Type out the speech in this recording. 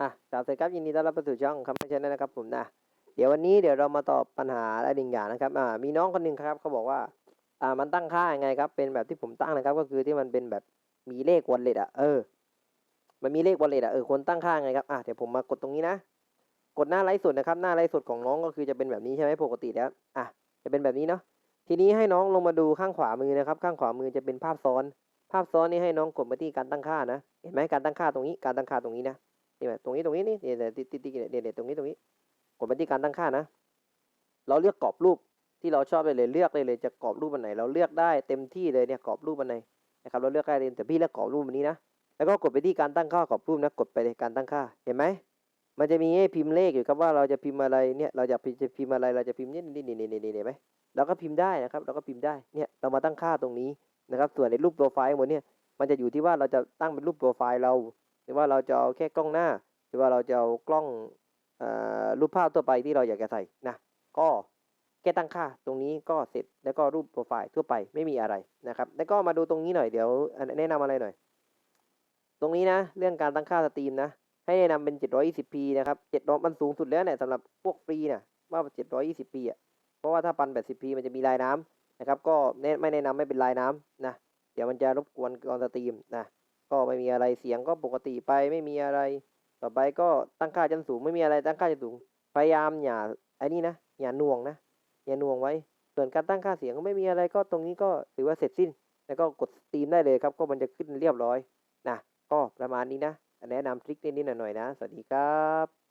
อะสาวเสร็จครับยินดีต้อนรับสู่ช่องคำไม่ใช่นะครับผมนะ เดี๋ยววันนี้เดี๋ยวเรามาตอบปัญหาอะไรหนึ่งอย่างนะครับอ่ามีน้องคนหนึ่งครับเขาบอกว่าอ่ามันตั้งค่ายังไงครับ เป็นแบบที่ผมตั้งนะครับ ก็คือที่มันเป็นแบบมีเลขวอลเล็ตอะเออ มันมีเลขวอลเล็ตอะเออคนตั้งค่าไงครับอะเดี๋ยวผมมากดตรงนี้นะกดหน้าไลฟ์สดนะครับ หน้าไลฟ์สดของน้องก็คือจะเป็นแบบนี้ใช่ไหมปกติแล้วอะจะเป็นแบบนี้เนาะทีนี้ให้น้องลงมาดูข้างขวามือนะครับ ข้างขวามือจะเป็นภาพซ้อน ภาพซ้อนนี่ให้น้องกดมาที่การตั้งค่านะ เห็นไหมการตั้งค่าตรงนี้ การตั้งค่าตรงนี้นะ นี่แบบตรงนี้ตรงนี้นี่เนี่ยติ๊กติ๊กติ๊กเนี่ยเนี่ยตรงนี้ตรงนี้กดไปที่การตั้งค่านะ เราเลือกกรอบรูปที่เราชอบเลยเลยเลือกเลยเลยจะกรอบรูปอันไหน เราเลือกได้เต็มที่เลยเนี่ยกรอบรูปอันไหนนะครับเราเลือกได้เลยแต่พี่เลือกกรอบรูปอันนี้นะแล้วก็กดไปที่การตั้งค่ากรอบรูปนะกดไปเลยการตั้งค่าเห็นไหมมันจะมีให้พิมพ์เลขอยู่ครับว่าเราจะพิมพ์อะไรเนี่ยเราจะพิมพ์จะพิมพ์อะไรเราจะพิมพ์เนี่ยนี่นี่นี่นี่นี่เห็นไหมเราก็พิมพ์ได้นะครับเราก็พิมพ์ได้เนี่ยเรามาตั้งค่าตรงนี้นะครับส่วนในรูปโปรไฟล์หมดเนี่ยมันจะอยู่ที่ว่าเราจะตั้งเป็นรูปโปรไฟล์เรา หรือว่าเราจะเอาแค่กล้องหน้า หรือว่าเราจะเอากล้องอรูปภาพทั่วไปที่เราอยากจะใส่นะก็แค่ตั้งค่าตรงนี้ก็เสร็จแล้วก็รูปโปรไฟล์ทั่วไปไม่มีอะไรนะครับ แล้วก็มาดูตรงนี้หน่อยเดี๋ยวแนะนำอะไรหน่อย ตรงนี้นะ เรื่องการตั้งค่าสตรีมนะ ให้แนะนำเป็น 720p นะครับ700มันสูงสุดแล้วเนี่ยสำหรับพวกฟรีนะว่า 720p อะเพราะว่าถ้า 1080p มันจะมีลายน้ำนะครับ ก็ไม่แนะนำไม่เป็นลายน้ำนะเดี๋ยวมันจะรบกวนตอนสตรีมนะ ก็ไม่มีอะไรเสียงก็ปกติไปไม่มีอะไร ต่อไปก็ตั้งค่าจนสูงไม่มีอะไรตั้งค่าจนสูง พยายามอย่าไอ้นี่นะอย่าหน่วงนะอย่าหน่วงไว้ ส่วนการตั้งค่าเสียงก็ไม่มีอะไรก็ตรงนี้ก็ถือว่าเสร็จสิ้น แล้วก็กดสตรีมได้เลยครับ ก็มันจะขึ้นเรียบร้อยนะก็ประมาณนี้นะแนะนำทริคนิดๆหน่อยๆนะ สวัสดีครับ